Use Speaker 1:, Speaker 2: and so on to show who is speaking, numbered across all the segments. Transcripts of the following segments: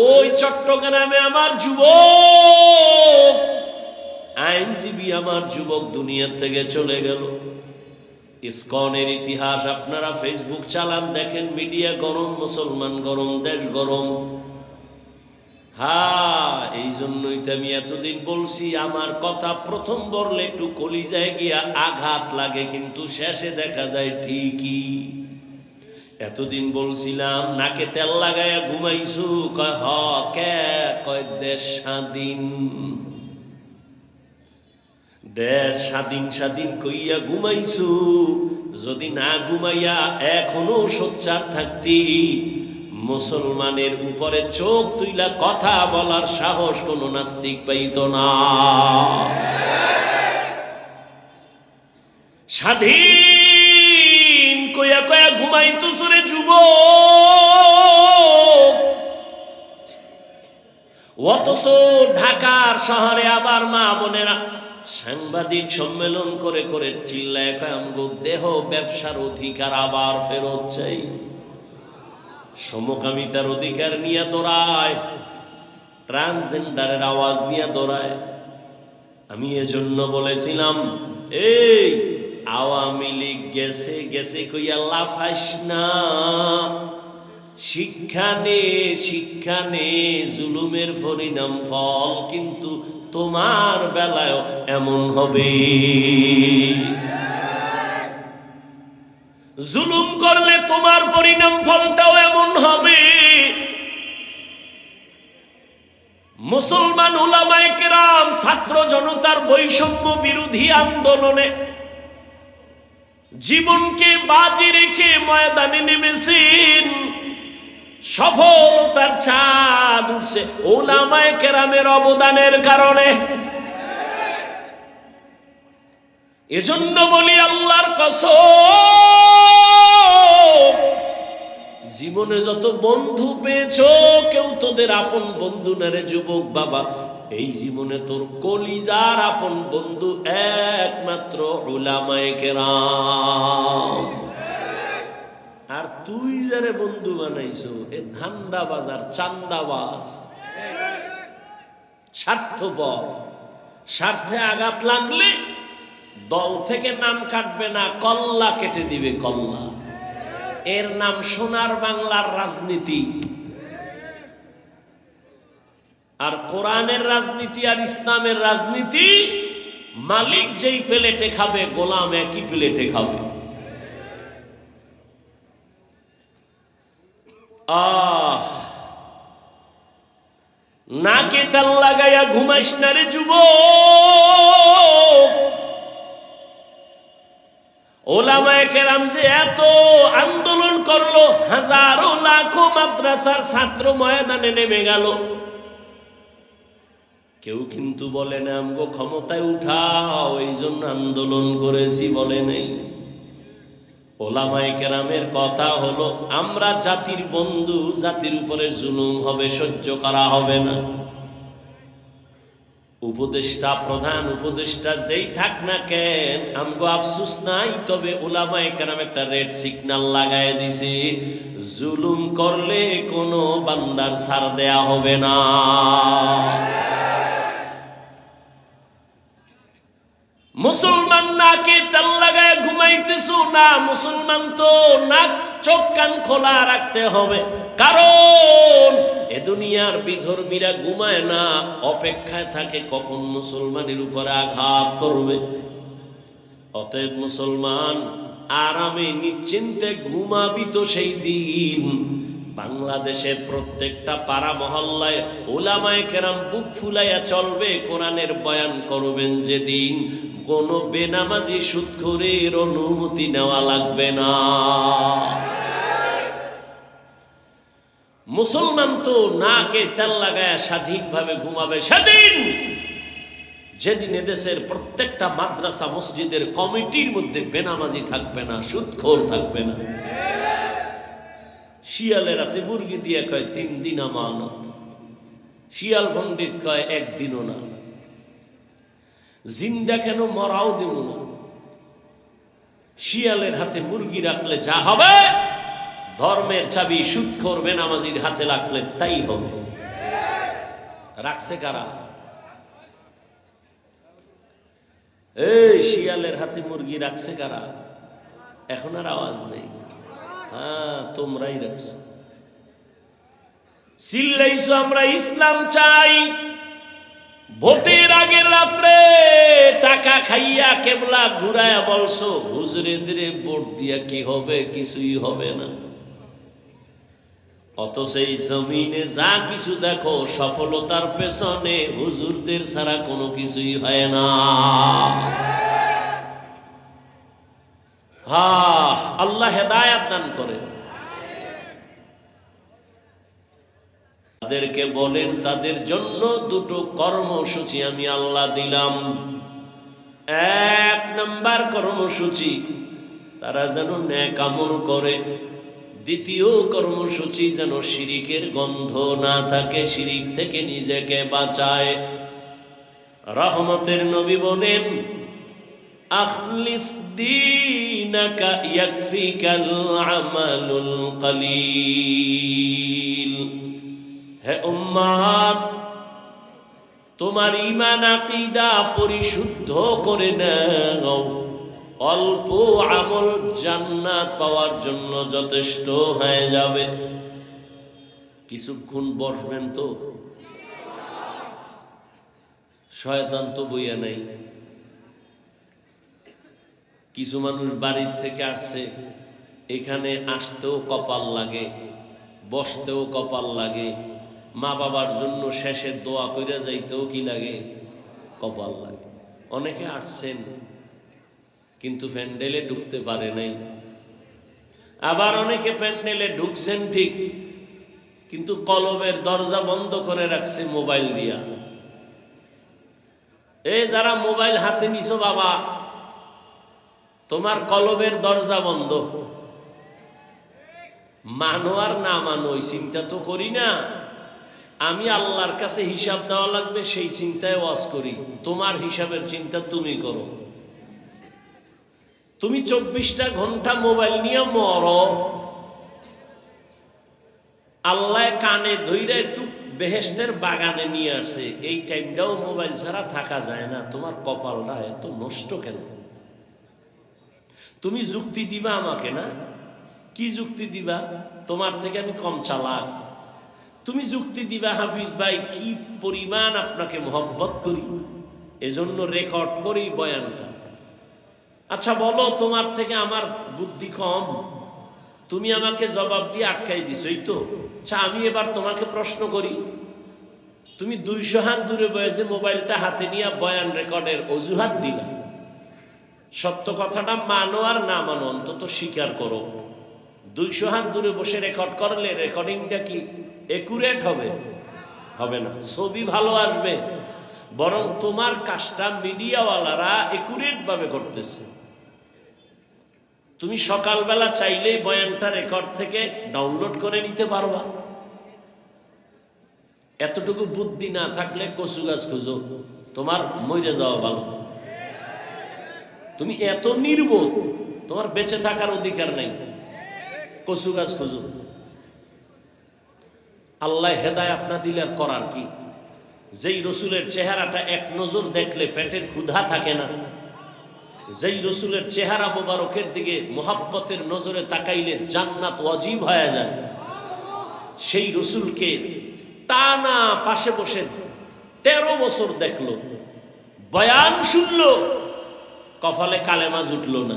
Speaker 1: ওই চট্টগ্রামে আমার যুবক। আইনজীবী আমার যুবক দুনিয়ার থেকে চলে গেল। ইসকনের ইতিহাস আপনারা ফেসবুক চালান, দেখেন মিডিয়া গরম, মুসলমান গরম, দেশ গরম। হা এই জন্যই তো আমি এতদিন বলছি, আমার কথা প্রথম বললে একটু কলিজায় গিয়া আঘাত লাগে, কিন্তু শেষে দেখা যায় ঠিকই। এতদিন বলছিলাম, নাকে তেল লাগাইয়া ঘুমাইছু? কয়, হ, কে? কয়, দেশ স্বাধীন। দেশ স্বাধীন স্বাধীন কইয়া ঘুমাইছু। যদি না ঘুমাইয়া এখনও সোচ্চার থাকতি, মুসলমানের উপরে চোখ তুইলা কথা বলার সাহস কোনো নাস্তিক পাইত না। স্বাধীন ঘুমাইতো সুরে যুব অথচ ঢাকার শহরে আবার মা বোনেরা সাংবাদিক সম্মেলন করে করে চিল্লায় আমগো দেহ ব্যবসার অধিকার আবার ফেরত চাই। সমকামিতার অধিকার নিয়ে দৌড়ায়। ট্রান্সজেন্ডারের আওয়াজ নিয়ে দৌড়ায়। আমি এজন্য বলেছিলাম, এই আওয়ামী লীগ গেছে গেছে কইয়া লাফাইস না। শিক্ষা নে শিক্ষা নে, জুলুমের পরিণাম ফল, কিন্তু তোমার বেলায় এমন হবে। জুলুম করলে তোমার পরিণাম ফলটাও এমন হবে। মুসলমান উলামায়ে কেরাম, ছাত্র জনতার বৈষম্য বিরোধী আন্দোলনে জীবনকে বাজি রেখে ময়দানে নেমেছেন। সফলতার চাঁদ উঠছে। ওলামায় কেরামের অবদানের কারণে। এজন্য বলি আল্লাহর কসম, জীবনে যত বন্ধু পেয়েছ, কেউ তোদের আপন বন্ধু না রে যুবক বাবা। এই জীবনে তোর কলিজার আপন বন্ধু একমাত্র আর তুই যারে বন্ধু বানাইছো, এ ধান্দাবাজ আর চান্দাবাজ। স্বার্থপর। স্বার্থে আঘাত লাগলে দল থেকে নাম কাটবে না, কল্লা কেটে দিবে কল্লা। এর নাম সোনার বাংলার রাজনীতি। আর কোরআনের রাজনীতি আর ইসলামের রাজনীতি, মালিক যেই প্লেটে খাবে, গোলাম একই প্লেটে খাবে। আহ! নাকে তেল লাগাইয়া ঘুমাইস না রে যুবক। ওলামায়ে যে এত আন্দোলন করল, হাজারো লাখো মাদ্রাসার ছাত্র ময়দানে নেমে গেল। কেউ কিন্তু বলে না, আমগো ক্ষমতায় উঠাও, এই জন্য আন্দোলন করেছি, বলে নেই। ওলামায়ে কেরামের কথা হলো, আমরা জাতির বন্ধু, জাতির উপরে জুলুম হবে, সহ্য করা হবে না। উপদেষ্টা, প্রধান উপদেষ্টা যেই থাক না কেন, আমগো আফসুস নাই? তবে ওলামায়ে কেরাম একটা রেড সিগন্যাল লাগাই দিছে, জুলুম করলে কোনো বান্দার ছাড় দেয়া হবে না। মুসলমান নাকে তেল লাগায় ঘুমাইতেছো, না মুসলমান তো নাক, চোখ, কান খোলা রাখতে হবে। কারণ এ দুনিয়ার বিধর্মীরা ঘুমায় না, অপেক্ষায় থাকে কখন মুসলমানের উপরে আঘাত করবে। অতএব মুসলমান আরামে নিশ্চিন্তে ঘুমাবি তো সেই দিন। বাংলাদেশের প্রত্যেকটা পাড়া মহল্লায় ওলামায় কেরাম বুক ফুলাইয়া চলবে, কোরআনের বয়ান করবেন যেদিন। কোনো বেনামাজি সুৎখরের অনুমতি নেওয়া লাগবে না। মুসলমান তো নাকে তেল লাগায় স্বাধীনভাবে ঘুমাবে সেদিন। যেদিন এদেশের প্রত্যেকটা মাদ্রাসা, মসজিদের কমিটির মধ্যে বেনামাজি থাকবে না, সুৎখোর থাকবে না। শিয়ালের রাতে মুরগি দিয়ে কয়, তিন দিন আমানত। শিয়াল পণ্ডিত কয়, একদিনও না। জিন্দা কেন মরাও দেব না। শিয়ালের হাতে মুরগি রাখলে যা হবে, ধর্মের চাবি সুদ করবে নামাজির হাতে রাখলে তাই হবে। রাখছে কারা? এই শিয়ালের হাতে মুরগি রাখছে কারা? এখন আর আওয়াজ নেই। হ্যাঁ তোমরাই রাখছো। চিল্লাইছো আমরা ইসলাম চাই। ভোটের আগের রাত্রে টাকা খাইয়া কেবলা ঘুরায়া বলছো হুজুরে দিরে ভোট দিয়া কি হবে? কিছুই হবে না। অত সেই জমিনে যা কিছু দেখো, সফলতার পেছনে হুজুরদের ছাড়া কোনো কিছুই হয় না। হা আল্লাহ হেদায়াত দান করে। তাদেরকে বলেন, তাদের জন্য দুটো কর্মসূচি আমি আল্লাহ দিলাম। এক নাম্বার কর্মসূচি, তারা যেন ন্যাক আমল করে। দ্বিতীয় কর্মসূচি যেন শিরিকের গন্ধ না থাকে, শিরিক থেকে নিজেকে বাঁচায়। রহমতের নবী বলেন আখলিস দীনাকা ইয়াকফিকাল আমালুল কলিল। হে তোমার ইমান আকিদা পরিশুদ্ধ করে নাও। অল্প আমল জান্নাত পাওয়ার জন্য যথেষ্ট হয়ে যাবে। কিছুক্ষণ বসবেন তো? শয়তান তো বইয়া নাই। কিছু মানুষ বাড়ির থেকে আসছে, এখানে আসতেও কপাল লাগে, বসতেও কপাল লাগে, মা বাবার জন্য শেষের দোয়া কইরা যাইতেও কি লাগে? কপাল লাগে। অনেকে আসছেন, কিন্তু প্যান্ডেলে ঢুকতে পারে নাই। আবার অনেকে প্যান্ডেলে ঢুকছেন ঠিক, কিন্তু কলমের দরজা বন্ধ করে রাখছে মোবাইল দিয়া। এই যারা মোবাইল হাতে নিছো বাবা তোমার কলবের দরজা বন্ধ। মানো আর না মানো, ওই চিন্তা তো করি না। আমি আল্লাহর কাছে হিসাব দেওয়া লাগবে, সেই চিন্তায় ওয়াজ করি। তোমার হিসাবের চিন্তা তুমি করো। তুমি চব্বিশটা ঘণ্টা মোবাইল নিয়ে মরো। আল্লাহ কানে ধইরা একটু বেহেস্তের বাগানে নিয়ে আসে। এই টাইমটাও মোবাইল ছাড়া থাকা যায় না। তোমার কপালটা এত নষ্ট কেন? তুমি যুক্তি দিবা আমাকে না? কি যুক্তি দিবা? তোমার থেকে আমি কম চালাক। তুমি যুক্তি দিবা, হাফিজ ভাই, কি পরিমাণ আপনাকে মহব্বত করি? এজন্য রেকর্ড করি বয়ানটা। আচ্ছা বলো, তোমার থেকে আমার বুদ্ধি কম? তুমি আমাকে জবাব দিয়ে আটকাই দিছ, এই তো? আচ্ছা আমি এবার তোমাকে প্রশ্ন করি। তুমি দুইশো হাত দূরে বয়েছে মোবাইলটা হাতে নিয়ে বয়ান রেকর্ডের অজুহাত দিলা। সত্য কথাটা মানো আর না মানো, অন্তত স্বীকার করো। দুইশো হাত দূরে বসে রেকর্ড করলে রেকর্ডিংটা কি একুরেট হবে? হবে না। ছবি ভালো আসবে, বরং তোমার কাজটা মিডিয়াওয়ালারা একুরেট ভাবে করতেছে। তুমি সকালবেলা চাইলেই বয়ানটা রেকর্ড থেকে ডাউনলোড করে নিতে পারবা। এতটুকু বুদ্ধি না থাকলে কচু গাছ খুঁজো, তোমার মরে যাওয়া ভালো। তুমি এত নির্বোধ, তোমার বেঁচে থাকার অধিকার নেই। কচু গাছ খুঁজো। আল্লাহ হেদায় আপনা দিলে আর করার কি? যেই রসুলের চেহারাটা এক নজর দেখলে পেটের ক্ষুধা থাকে না, যেই রসুলের চেহারা মোবারকের দিকে মোহাব্বতের নজরে তাকাইলে জান্নাত অজীব হয়ে যায়। সেই রসুলকে টানা পাশে বসে তেরো বছর দেখল, বয়ান শুনলো কপালে কালেমা জুটলো না।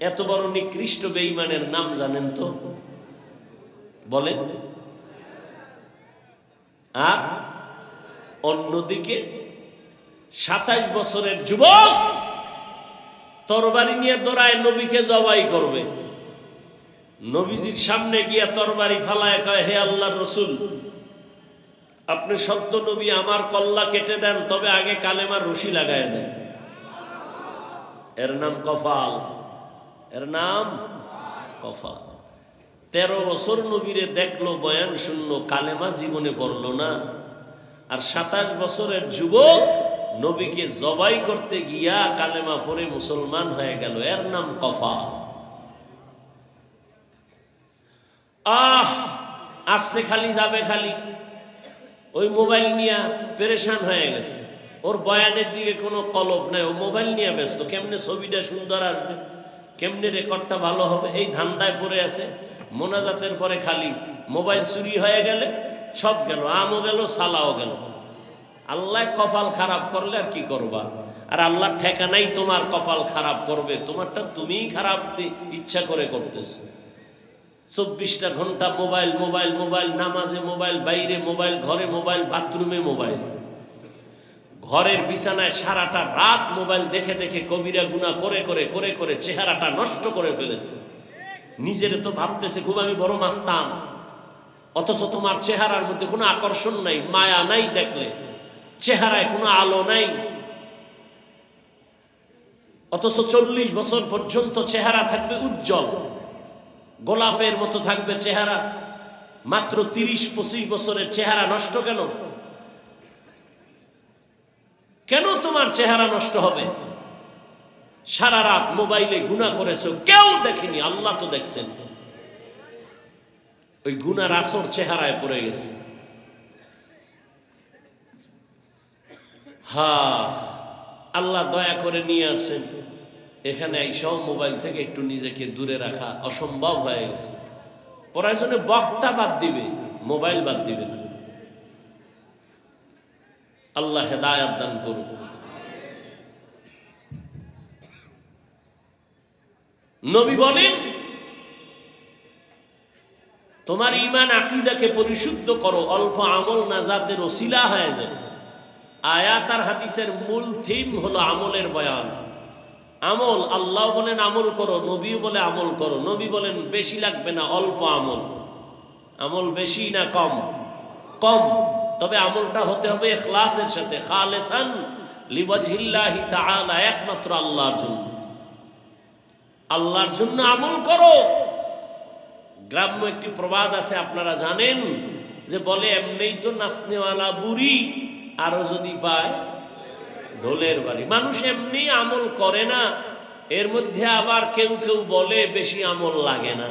Speaker 1: এত বড় নিকৃষ্ট বেঈমানের নাম জানেন তো? বলেন। আর অন্যদিকে সাতাইশ বছরের যুবক তরবারি নিয়ে দৌড়ায়, নবীকে জবাই করবে। নবীজির সামনে গিয়া তরবারি ফালায় কয়, হে আল্লাহ রসুল, আপনি সত্য নবী, আমার কল্লা কেটে দেন, তবে আগে কালেমার রশি লাগায় দেন। এর নাম কফাল। এর নাম কফাল। তেরো বছর নবীরে দেখল, বয়ান শূন্য কালেমা জীবনে পড়ল না। আর সাতাশ বছরের যুবক নবীকে জবাই করতে গিয়া কালেমা পরে মুসলমান হয়ে গেল। এর নাম কফা আহ, আসছে খালি, যাবে খালি। ওই মোবাইল নিয়ে পেরেশান হয়ে গেছে। ওর বয়ানের দিকে কোনো কলব নাই, ও মোবাইল নিয়ে ব্যস্ত। কেমনে ছবিটা সুন্দর আসবে? কেমনে রেকর্ডটা ভালো হবে? এই ধান্দায় পড়ে আছে, মোনাজাতের পরে খালি। মোবাইল চুরি হয়ে গেলে সব গেল, আমও গেল, সালাও গেল। আল্লাহ কপাল খারাপ করলে আর কি করবা? আর আল্লাহ ঠেকানাই তোমার কপাল খারাপ করবে। তোমারটা তুমিই খারাপ ইচ্ছা করে করতেছো। চব্বিশটা ঘণ্টা মোবাইল মোবাইল মোবাইল, নামাজে মোবাইল, বাইরে মোবাইল, ঘরে মোবাইল, বাথরুমে মোবাইল। ঘরের বিছানায় সারাটা রাত মোবাইল দেখে দেখে কবিরা গুণা করে করে করে করে চেহারাটা নষ্ট করে ফেলেছে। নিজের তো ভাবতেছে, খুব আমি বড় মাস্তান। অথচ তোমার চেহারার মধ্যে কোনো আকর্ষণ নাই, মায়া নাই দেখলে, চেহারায় কোনো আলো নাই। অথচ চল্লিশ বছর পর্যন্ত চেহারা থাকবে উজ্জ্বল, গোলাপের মতো থাকবে চেহারা। মাত্র তিরিশ পঁচিশ বছরের চেহারা নষ্ট কেন? কেন তোমার চেহারা নষ্ট হবে? সারা রাত মোবাইলে গুণা করেছ, কেউ দেখেনি, আল্লাহ তো দেখছেন। ওই গুনার আসর চেহারায় পড়ে গেছে। হা, আল্লাহ দয়া করে নিয়ে আসেন। এখানে এইসব মোবাইল থেকে একটু নিজেকে দূরে রাখা অসম্ভব হয়ে গেছে। প্রয়োজনে বক্তা বাদ দিবে, মোবাইল বাদ দিবে না। আল্লাহ হেদায়াত দান করুন। নবী বলেন, তোমার ইমান আকিদাকে পরিশুদ্ধ করো, অল্প আমল নাজাতের ওসিলা হয়ে যাবে। আয়াত আর হাদিসের মূল থিম হলো আমলের বয়ান। আমল, আল্লাহ বলেন আমল করো, নবীও বলে আমল করো। নবী বলেন, বেশি লাগবে না অল্প আমল। আমল বেশি না কম? কম। তবে আমলটা হতে হবে এখলাসের সাথে, খালেসান লিবাজহিল্লাহি তাআলা, একমাত্র আল্লাহর জন্য। আল্লাহর জন্য আমল করো। গ্রাম্য একটি প্রবাদ আছে, আপনারা জানেন, যে বলে, এমনিই তো নাচনেওয়ালা বুড়ি, আরও যদি পায় ঢোলের বাড়ি। মানুষ এমনি আমল করে না, এর মধ্যে আবার কেউ কেউ বলে, বেশি আমল লাগে না।